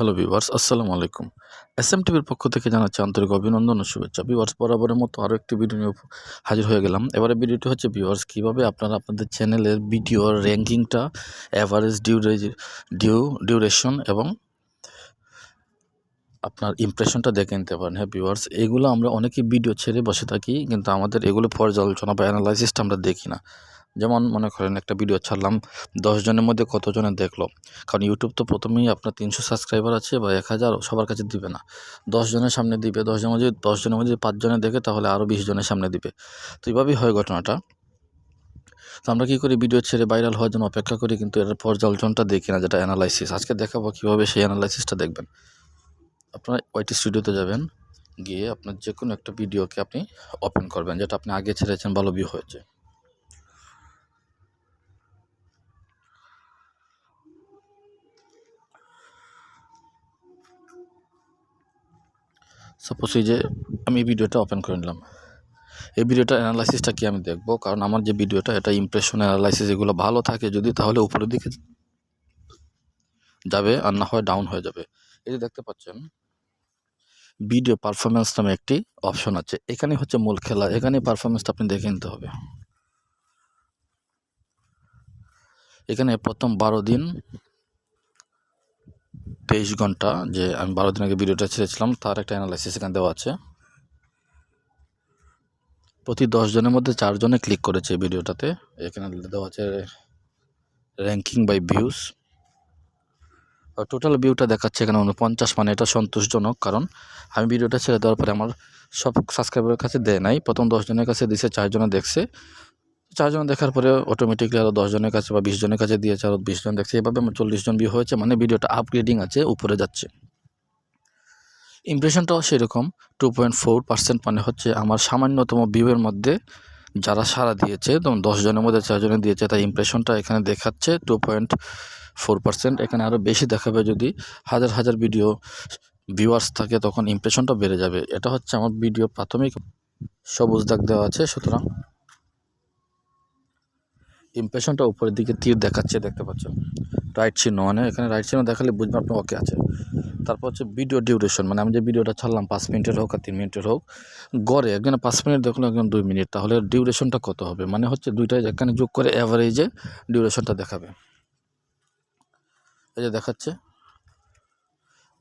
Hello viewers আসসালামু আলাইকুম S M টিভির পক্ষ থেকে জানাচ্ছি আন্তরিক অভিনন্দন ও শুভেচ্ছা। ভিউয়ার্স বরাবরের মতো আরও একটি ভিডিও নিয়ে হাজির হয়ে গেলাম। এবারে ভিডিওটি হচ্ছে ভিউয়ার্স কীভাবে আপনারা আপনাদের চ্যানেলের ভিডিওর র্যাঙ্কিংটা অ্যাভারেজ ডিউরেজ ডিউ ডিউরেশন এবং আপনার ইমপ্রেশনটা দেখে নিতে পারেন। হ্যাঁ ভিউয়ার্স এগুলো আমরা অনেকেই ভিডিও ছেড়ে বসে থাকি, কিন্তু আমাদের এগুলো পর্যালোচনা বা অ্যানালাইসিসটা আমরা দেখি না। যেমন মনে করেন একটা ভিডিও ছাড়লাম, দশ জনের মধ্যে কতজনে দেখল? কারণ ইউটিউব তো প্রথমেই আপনার তিনশো সাবস্ক্রাইবার আছে বা এক হাজার, সবার কাছে দিবে না। দশ জনের সামনে দিবে, দশ জনের মধ্যে, দশ জনের মধ্যে পাঁচজনে দেখে, তাহলে আরও বিশ জনের সামনে দিবে। তো এইভাবেই হয় ঘটনাটা। তো আমরা কী করি? ভিডিও ছেড়ে ভাইরাল হওয়ার জন্য অপেক্ষা করি, কিন্তু এর পর্যালোচনাটা দেখি না যেটা অ্যানালাইসিস আজকে দেখাবো কীভাবে সেই অ্যানালাইসিসটা দেখবেন। আপনারা ওয়াইটি স্টুডিওতে যাবেন, গিয়ে আপনার যে কোনো একটা ভিডিওকে আপনি ওপেন করবেন, যেটা আপনি আগে ছেড়েছেন ভালো ভিউ হয়েছে। সাপোজ এই যে আমি এই ভিডিওটা ওপেন করে নিলাম। এই ভিডিওটা অ্যানালাইসিসটা কি আমি দেখব? কারণ আমার যে ভিডিওটা, এটা ইমপ্রেশন অ্যানালাইসিস এগুলো ভালো থাকে যদি, তাহলে উপরের দিকে যাবে আর না হয় ডাউন হয়ে যাবে। এই যে দেখতে পাচ্ছেন ভিডিও পারফরমেন্স নামে একটি অপশন আছে। এখানে হচ্ছে মূল খেলা, এখানে পারফরমেন্সটা আপনি দেখে নিতে হবে। এখানে প্রথম বারো দিন তেইশ ঘণ্টা, যে আমি বারো দিন আগে ভিডিওটা ছেড়েছিলাম, তার একটা অ্যানালাইসিস এখানে দেওয়া আছে। প্রতি জনের মধ্যে চারজনে ক্লিক করেছে ভিডিওটাতে। এখানে দেওয়া আছে র্যাঙ্কিং বাই আর টোটাল ভিউটা দেখাচ্ছে এখানে উনপঞ্চাশ মানে এটা সন্তোষজনক, কারণ আমি ভিডিওটা ছেড়ে দেওয়ার পরে আমার সব সাবস্ক্রাইবারের কাছে দেয় নাই। প্রথম দশজনের কাছে দিছে, চারজনে দেখছে। চারজন দেখার পরে অটোমেটিকলি আরও দশজনের কাছে বা বিশ জনের কাছে দিয়েছে আরও বিশ জন দেখছে। এভাবে আমার চল্লিশ জন ভিউ হয়েছে মানে ভিডিওটা আপগ্রেডিং আছে, উপরে যাচ্ছে। ইমপ্রেশনটাও সেরকম টু পয়েন্ট ফোর পার্সেন্ট মানে হচ্ছে আমার সামান্যতম ভিউয়ের মধ্যে যারা সাড়া দিয়েছে, যেমন দশজনের মধ্যে চারজনে দিয়েছে, তাই ইমপ্রেশনটা এখানে দেখাচ্ছে টু পয়েন্ট ফোর পার্সেন্ট এখানে আরও বেশি দেখাবে যদি হাজার হাজার ভিডিও ভিউয়ার্স থাকে, তখন ইমপ্রেশনটা বেড়ে যাবে। এটা হচ্ছে আমার ভিডিও প্রাথমিক সবুজ দাগ দেওয়া আছে, সুতরাং ইমপ্রেশনটা উপরের দিকে তীর দেখাচ্ছে, দেখতে পাচ্ছেন? রাইট চিহ্ন মানে এখানে রাইট চিহ্ন দেখালে বুঝবেন আপনি ওকে আছে। তারপর হচ্ছে ভিডিও ডিউরেশন মানে আমি যে ভিডিওটা ছাড়লাম পাঁচ মিনিটের হোক আর তিন মিনিটের হোক, গড়ে একজন পাঁচ মিনিট দেখুন একজন দুই মিনিট, তাহলে ডিউরেশনটা কত হবে? মানে হচ্ছে দুইটা এখানে যোগ করে অ্যাভারেজে ডিউরেশনটা দেখাবে। এই যে দেখাচ্ছে।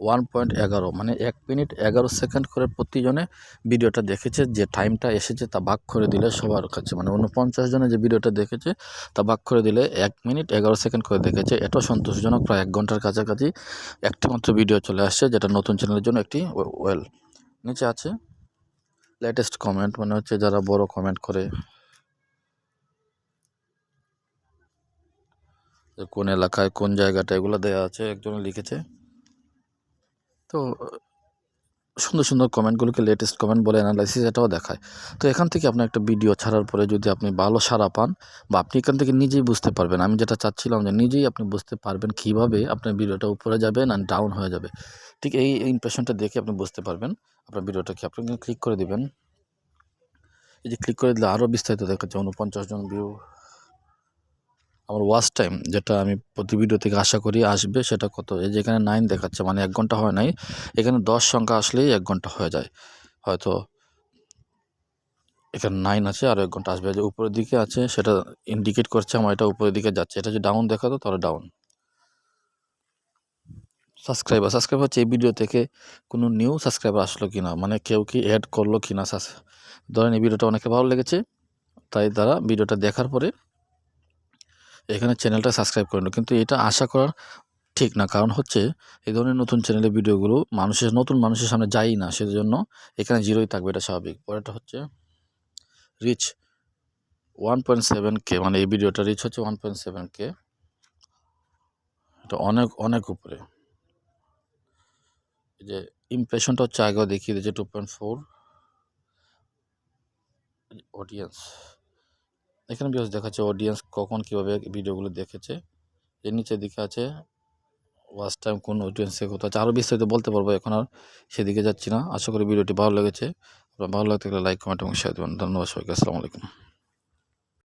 ওয়ান পয়েন্ট এগারো মানে এক মিনিট এগারো সেকেন্ড করে প্রতিজনে ভিডিওটা দেখেছে, যে টাইমটা এসেছে তা ভাগ করে দিলে সবার কাছে মানে উনপঞ্চাশ জনে যে ভিডিওটা দেখেছে তা ভাগ করে দিলে এক মিনিট এগারো সেকেন্ড করে দেখেছে। এটাও সন্তোষজনক, প্রায় এক ঘণ্টার কাছাকাছি একটি মাত্র ভিডিও চলে আসছে, যেটা নতুন চ্যানেলের জন্য একটি ওয়েল। নিচে আছে লেটেস্ট কমেন্ট মানে হচ্ছে যারা বড় কমেন্ট করে কোন এলাকায় কোন জায়গাটা এগুলো দেওয়া আছে একজনে লিখেছে। তো, সুন্দর সুন্দর কমেন্টগুলোকে লেটেস্ট কমেন্ট বলে অ্যানালাইসিস এটাও দেখায়। তো এখান থেকে আপনি একটা ভিডিও ছাড়ার পরে যদি আপনি ভালো সাড়া পান বা আপনি এখান থেকে নিজেই বুঝতে পারবেন, আমি যেটা চাচ্ছিলাম যে নিজেই আপনি বুঝতে পারবেন কীভাবে আপনার ভিডিওটা উপরে যাবে না ডাউন হয়ে যাবে। ঠিক এই ইমপ্রেশনটা দেখে আপনি বুঝতে পারবেন, আপনার ভিডিওটাকে আপনি ক্লিক করে দেবেন। এই যে ক্লিক করে দিলে আরও বিস্তারিত দেখাচ্ছে উনপঞ্চাশ জন ভিউ আমার ওয়াচ টাইম যেটা আমি প্রতি ভিডিও থেকে আশা করি আসবে, সেটা কত? এই যে এখানে নাইন দেখাচ্ছে মানে এক ঘণ্টা হয় নাই, এখানে দশ সংখ্যা আসলেই এক ঘণ্টা হয়ে যায়। হয়তো এখানে নাইন আছে, আর এক ঘণ্টা আসবে। যে উপরের দিকে আছে, সেটা ইন্ডিকেট করছে আমার, এটা উপরের দিকে যাচ্ছে। এটা যদি ডাউন দেখাতো, তাহলে ডাউন সাবস্ক্রাইবার সাবস্ক্রাইবার হচ্ছে এই ভিডিও থেকে কোনো নিউ সাবস্ক্রাইবার আসলো কি না মানে কেউ কি অ্যাড করল কি না ধরেন এই ভিডিওটা অনেকে ভালো লেগেছে, তাই তারা ভিডিওটা দেখার পরে এখানে চ্যানেলটা সাবস্ক্রাইব করে নিল কিন্তু এটা আশা করা ঠিক না। কারণ হচ্ছে, এই ধরনের নতুন চ্যানেলের ভিডিওগুলো মানুষের, নতুন মানুষের সামনে যায়ই না। সেজন্য এখানে জিরোই থাকবে, এটা স্বাভাবিক। পরেরটা হচ্ছে reach one point seven K মানে এই ভিডিওটা রিচ হচ্ছে ওয়ান পয়েন্ট সেভেন কে এটা অনেক অনেক উপরে। এই যে ইমপ্রেশনটা হচ্ছে আগেও দেখিয়ে দিয়েছে টু পয়েন্ট ফোর অডিয়েন্স এখানে বিকজ দেখাচ্ছে অডিয়েন্স কখন কীভাবে ভিডিওগুলো দেখেছে। এর নিচের দিকে আছে ওয়াচ টাইম কোন অডিয়েন্সে কোথাও আছে। আরও বিস্তারিত বলতে পারব, এখন আর সেদিকে যাচ্ছি না। আশা করি ভিডিওটি ভালো লেগেছে। আপনার ভালো লাগতে গেলে লাইক কমেন্ট এবং শেয়ার দেবেন। ধন্যবাদ সবাইকে। আসসালামু আলাইকুম।